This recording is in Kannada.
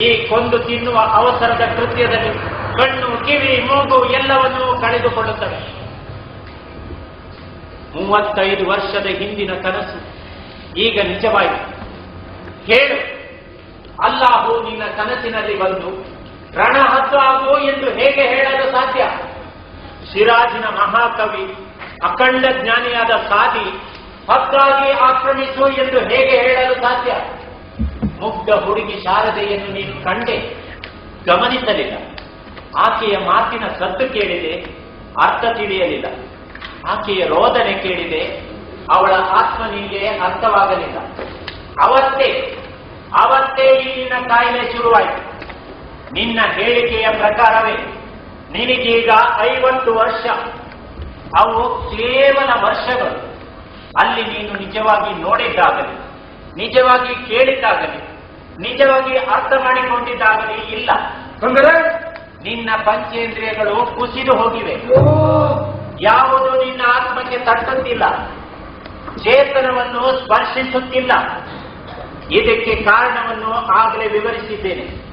ಈ ಕೊಂದು ತಿನ್ನುವ ಅವಸರದ ಕೃತ್ಯದಲ್ಲಿ ಕಣ್ಣು, ಕಿವಿ, ಮೂಗು ಎಲ್ಲವನ್ನೂ ಕಳೆದುಕೊಳ್ಳುತ್ತವೆ. ಮೂವತ್ತೈದು ವರ್ಷದ ಹಿಂದಿನ ಕನಸು ಈಗ ನಿಜವಾಯಿತು ಹೇಳು, ಅಲ್ಲಾಹು ನಿನ್ನ ಕನಸಿನಲ್ಲಿ ಬಂದು ರಣ ಹತ್ತು ಆಗು ಎಂದು ಹೇಗೆ ಹೇಳಲು ಸಾಧ್ಯ? ಸಿರಾಜಿನ ಮಹಾಕವಿ, ಅಖಂಡ ಜ್ಞಾನಿಯಾದ ಸಾಧಿ ಹತ್ತಾಗಿ ಆಕ್ರಮಿಸು ಎಂದು ಹೇಗೆ ಹೇಳಲು ಸಾಧ್ಯ? ಮುಗ್ಧ ಹುಡುಗಿ ಶಾರದೆಯನ್ನು ನೀನು ಕಂಡೆ, ಗಮನಿಸಲಿಲ್ಲ. ಆಕೆಯ ಮಾತಿನ ಸತ್ತು ಕೇಳಿದೆ, ಅರ್ಥ ತಿಳಿಯಲಿಲ್ಲ. ಆಕೆಯ ರೋದನೆ ಕೇಳಿದೆ, ಅವಳ ಆತ್ಮ ನಿನಗೆ ಅರ್ಥವಾಗಲಿಲ್ಲ. ಅವತ್ತೇ ಅವತ್ತೇ ಇಲ್ಲಿನ ಕಾಯಿಲೆ ಶುರುವಾಯಿತು. ನಿನ್ನ ಹೇಳಿಕೆಯ ಪ್ರಕಾರವೇ, ನಿನಗೀಗ ಐವತ್ತು ವರ್ಷ. ಅವು ಕೇವಲ ವರ್ಷಗಳು. ಅಲ್ಲಿ ನೀನು ನಿಜವಾಗಿ ನೋಡಿದ್ದಾಗಲಿ, ನಿಜವಾಗಿ ಕೇಳಿದ್ದಾಗಲಿ ನಿಜವಾಗಿ ಅರ್ಥ ಮಾಡಿಕೊಂಡಿದ್ದಾಗಲಿ ಇಲ್ಲ. ತೊಂದರೆ ನಿನ್ನ ಪಂಚೇಂದ್ರಿಯಗಳು ಕುಸಿದು ಹೋಗಿವೆ. ಯಾವುದು ನಿನ್ನ ಆತ್ಮಕ್ಕೆ ತಟ್ಟುತ್ತಿಲ್ಲ ಚೇತನವನ್ನು ಸ್ಪರ್ಶಿಸುತ್ತಿಲ್ಲ. ಇದಕ್ಕೆ ಕಾರಣವನ್ನು ಆಗಲೇ ವಿವರಿಸಿದ್ದೇನೆ.